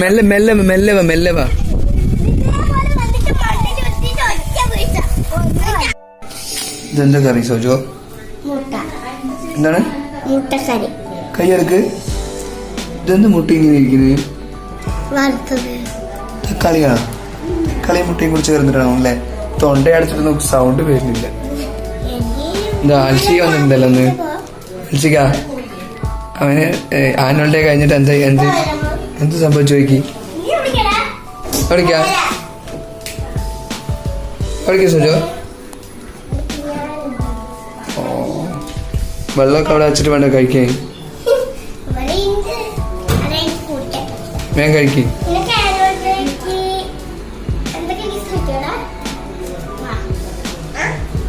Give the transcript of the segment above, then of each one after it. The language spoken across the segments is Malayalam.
മെല്ലെ മെല്ലെ മെല്ലെ വാ മെല്ലെ വാ. ഇതെന്താ കറി സോജോ? മുട്ട. എന്താണ്? കയ്യെടുക്ക്? ഇതെന്ത് മുട്ട ഇങ്ങനെ ഇരിക്കുന്നത് തക്കാളിയാണോ തക്കാളിയും? മുട്ടയും കൂടി ചേർന്നിട്ടാണോ അല്ലേ? തൊണ്ട അടച്ചിട്ട് നമുക്ക് സൗണ്ട് വരുന്നില്ല. എന്താ അൽസി വന്നിട്ടുണ്ടല്ലോ ഒന്ന് അൽസിക അവന് ആനുവൽ ഡേ കഴിഞ്ഞിട്ട് എന്താ എന്ത്? എന്ത് സംഭവിച്ചു നോക്കി? പഠിക്കാം. പഠിക്കാം സോജോ. വെള്ളമൊക്കെ അവിടെ വെച്ചിട്ട് വേണ്ട കഴിക്കേ വേഗം കഴിക്കേ?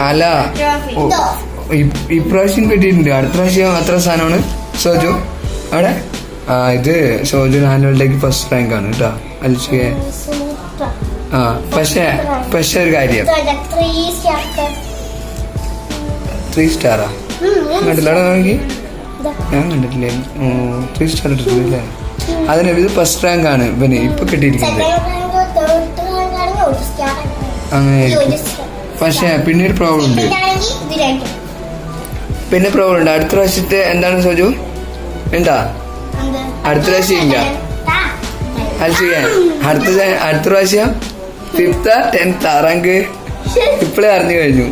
അല്ല? ഇപ്രാവശ്യം കിട്ടിയിട്ടുണ്ട്. അടുത്ത പ്രാവശ്യം അത്ര സാധനമാണ്. സോജു അവിടെ? ഇത് സോജു ആനുവൽ ഡേക്ക് ഫസ്റ്റ് റാങ്ക് ആണ് കേട്ടോ അൽസിയെ ആ പക്ഷേ പക്ഷെ ഒരു കാര്യം. ത്രീ സ്റ്റാറാ. കണ്ടില്ലടാ നോക്കി. ഞാൻ കണ്ടിട്ടില്ലേ ത്രീ സ്റ്റാർ ഇട്ടിട്ടില്ലേ അതിന് ഇത് ഫസ്റ്റ് റാങ്ക് ആണ് ഇവന് ഇപ്പൊ കിട്ടിയിരിക്കുന്നത്. അങ്ങനെ പക്ഷേ പിന്നെ ഒരു പ്രോബ്ലം ഉണ്ട്. പിന്നെ പ്രോബ്ലം ഉണ്ട് അടുത്ത പ്രാവശ്യത്തെ എന്താണ് സോജു എന്ത്? അടുത്ത പ്രാവശ്യം ഇല്ല. താ. അൽസിയെ അടുത്ത അടുത്ത പ്രാവശ്യം ഫിഫ്ത്ത് ടെൻത്ത് റാങ്ക് ഇപ്പോഴേ അറിഞ്ഞു കഴിഞ്ഞു.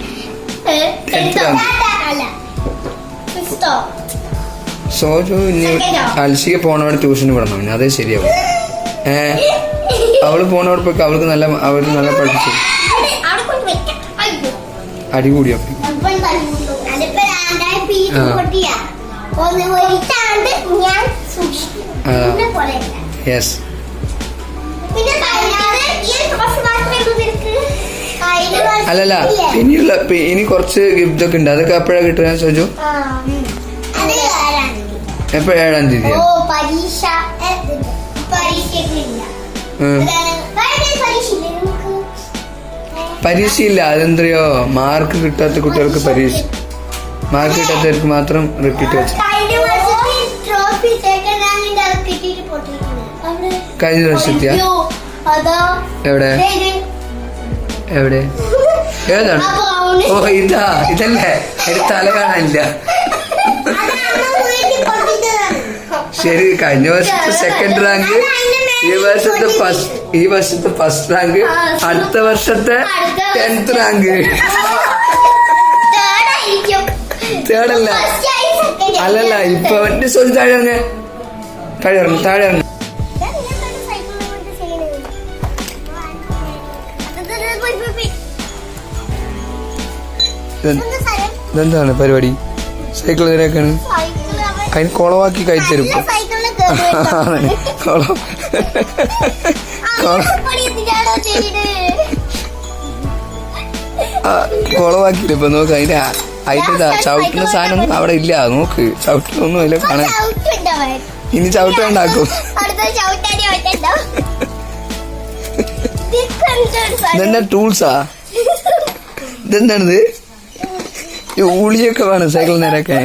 Fifth-ഓ? സോജു ഇനി? അൽസിയെ പോണവിടെ ട്യൂഷന് വിടണം പിന്നെ അതേ ശരിയാവും ഏ അവൾ പോണവിടെ അവൾക്ക് നല്ല അവർ നല്ല പഠിച്ചു. അടി ആ. യെസ് അല്ലല്ല? ഇനിയുള്ള ഇനി കുറച്ച് ഗിഫ്റ്റ് ഒക്കെ ഉണ്ട്. അതൊക്കെ എപ്പോഴാ കിട്ടുക സോജു? എപ്പോ ഏഴാം തീയതി പരീക്ഷ ഇല്ലേ. അതെന്തറിയോ? മാർക്ക് കിട്ടാത്ത കുട്ടികൾക്ക് പരീക്ഷ മാർക്ക് കിട്ടാത്തവർക്ക് മാത്രം റിപ്പീറ്റ് വെച്ചു. കഴിഞ്ഞ വർഷത്തെയാ എവിടെ. എവിടെ? ഏതാണ്? ഓ ഇതാ ഇതല്ലേ? എന്റെ തല കാണാനില്ല. ശരി കഴിഞ്ഞ വർഷത്തെ സെക്കൻഡ് റാങ്ക് ഈ വർഷത്തെ ഫസ്റ്റ് ഈ വർഷത്തെ ഫസ്റ്റ് റാങ്ക് അടുത്ത വർഷത്തെ ടെൻത്ത് റാങ്ക് തേടല്ല. അല്ലല്ല ഇപ്പൊ എന്റെ സ്വന്തം താഴെ ഇറങ്ങ താഴെ ഇറങ്ങും താഴെ ഇറങ്ങും ഇതെന്താണ് പരിപാടി? സൈക്കിൾ എങ്ങനെയൊക്കെയാണ് അതിന് കുളവാക്കി കഴിച്ചരും? കുളവാക്കിയില്ല. ഇപ്പൊ നോക്ക് അതിന്റെ അതിന്റെ ചവിട്ടുന്ന സാധനം അവിടെ ഇല്ല. നോക്ക്. ചവിട്ടുന്നൊന്നും ഇല്ല കാണാൻ. ഇനി ചവിട്ട് ഉണ്ടാക്കും? ഇതെന്താ ടൂൾസാ ഇതെന്താണിത്? ഈ ഊളിയൊക്കെ വേണം സൈക്കിൾ നേരൊക്കെ.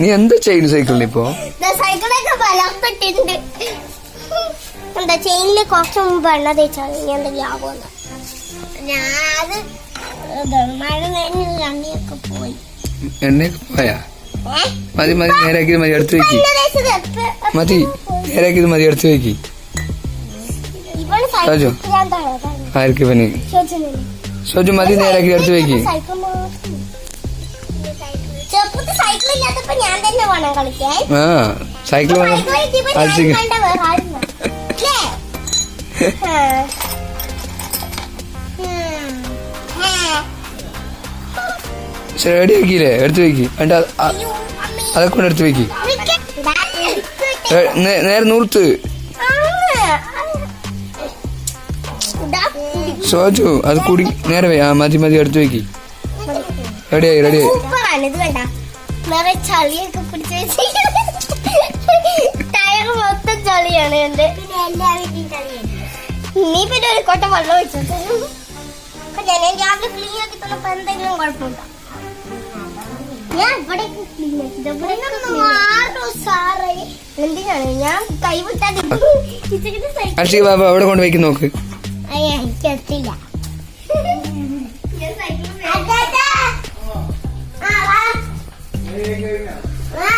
നീ എന്താ ചെയ്യുന്നു സൈക്കിളിന് ഇപ്പോ? സൈക്കിളൊക്കെ ബലപ്പെട്ടിട്ടുണ്ട് എന്താ ചെയിനിൽ കുറച്ച് മുമ്പ് എണ്ണ തേച്ചാൽ ഇനി എന്തെങ്കിലും ആവുമെന്ന് ഞാൻ അത് മഴ നനഞ്ഞ് എണ്ണയൊക്കെ പോയി. എണ്ണയൊക്കെ പോയാ? മതി മതി നേരാക്കിയത് മതി എടുത്തു വെക്കി. മതി നേരാക്കിയത് മതി എടുത്തു വെക്കി. അതാണ്. ആർക്ക് പനി? സോജു മതി നേരാക്കി എടുത്തു വെക്കി ആ സൈക്കിൾ വേണം. റെഡി ആക്കിയില്ലേ? എടുത്തു വെക്കി എന്നിട്ട് അതൊക്കെ കൊണ്ട് എടുത്തു വെക്കി നേരെ നൂർത്ത്. സോജു അത് കുടി. നേരെ വേ. ആ മതി മതി എടുത്തു വെക്കി. റെഡിയായി റെഡിയായി സൂപ്പറാണ്. ഇത് വേണ്ട. നിറയെ ചളിയൊക്കെ പിടിച്ച് വെച്ച്. ടയർ മൊത്തം ചളിയാണ് എന്റെ നീ പിന്നെ ഒരു കൊട്ട വെള്ളം ഒഴിച്ചത് ഞാൻ രാവിലെ ക്ലീൻ ആക്കി തന്നപ്പോ എന്തെങ്കിലും കുഴപ്പമുണ്ടോ? ഞാൻ ക്ലീൻ ആക്കി. എന്തിനാണ്? അവിടെ കൊണ്ട് വെക്കി നോക്ക്. അയ്യ എനിക്ക് എത്തില്ല അച്ചാച്ചാ. ആ, വാ. ആ.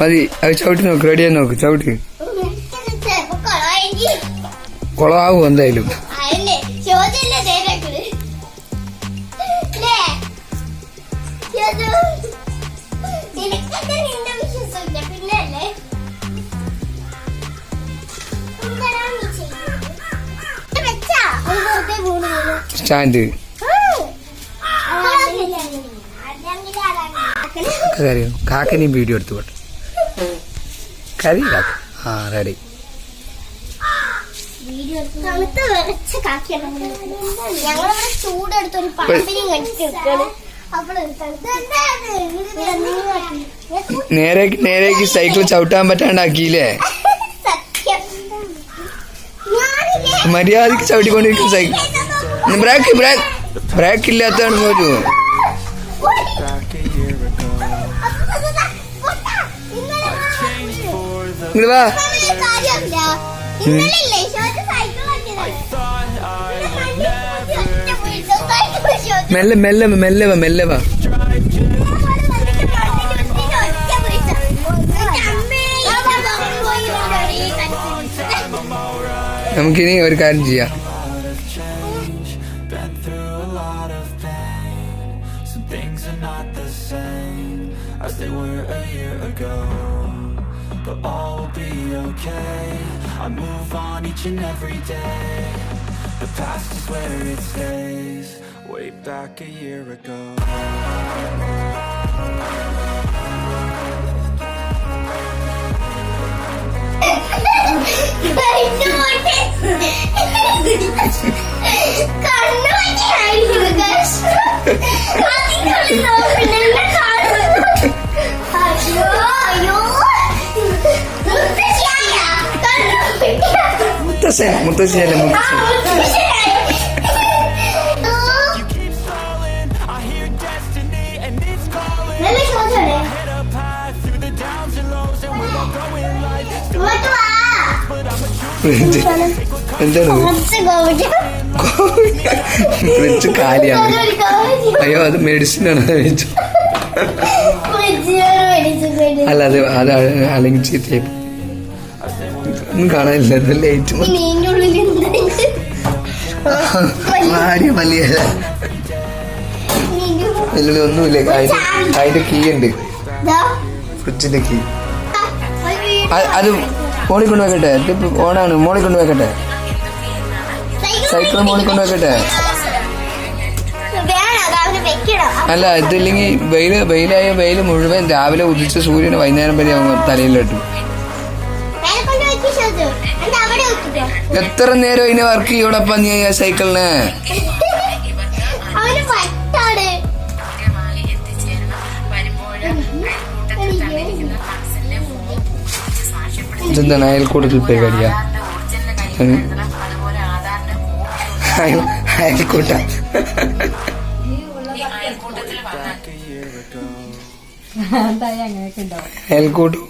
മതി. അത് ചവിട്ടി നോക്ക് റെഡിയാ നോക്ക് ചവിട്ടി. കുളമാവും എന്തായാലും. സ്റ്റാൻഡ്. കാക്കനെയും വീഡിയോ എടുത്തു പോട്ടെ ഒരു പാമ്പിനെയും കണ്ടിട്ട് നേരേക്ക് നേരേക്ക് സൈക്കിൾ ചവിട്ടാൻ പറ്റാണ്ടാക്കിയില്ലേ? മര്യാദയ്ക്ക് ചവിട്ടിക്കൊണ്ടിരിക്കും സൈക്കിൾ. Brake brake. ബ്രേക്ക് ഇല്ലാത്തതാണ് പോലും ഇങ്ങട് വാ. മെല്ലെ മെല്ലെ മെല്ലെ വാ മെല്ലെ വാ. നമുക്കിനി ഒരു കാര്യം ചെയ്യാം. okay. I move on each and every day. The past is where it stays. Way back a year ago. I know I I'm a true എന്താണ് കാലിയാണ് അയ്യോ അത് മെഡിസിൻ ആണ് കഴിച്ചു അല്ല അത് അത് അല്ലെങ്കിൽ ചീത്തയായി. ഒന്നും കാണാനില്ല. ഇതല്ലേ ഏറ്റവും വെല്ലുവിളി ആടിയ ഒന്നുമില്ല അതിന്റെ കീ ഉണ്ട്. ഫ്രിഡ്ജിന്റെ കീ അത് മോളിൽ കൊണ്ട് വെക്കട്ടെ? ഓണാണ്. മോളിൽ കൊണ്ട് വെക്കട്ടെ? സൈക്കിൾ മോളിൽ കൊണ്ട് വെക്കട്ടെ? അല്ല ഇതില്ലെങ്കിൽ വെയിൽ വെയിലായ വെയിൽ മുഴുവൻ രാവിലെ ഉദിച്ച സൂര്യന് വൈകുന്നേരം വരെ അവൻ തലയിലിട്ടു എത്ര നേരം ഇതിനെ വർക്ക് ചെയ്യോടൊപ്പം നീ ആ സൈക്കിളിന് ഇതെന്താണ്? അയൽക്കൂട്ടത്തിൽ കോപ്പി അയൽ അയൽക്കൂട്ട അയൽക്കൂട്ടം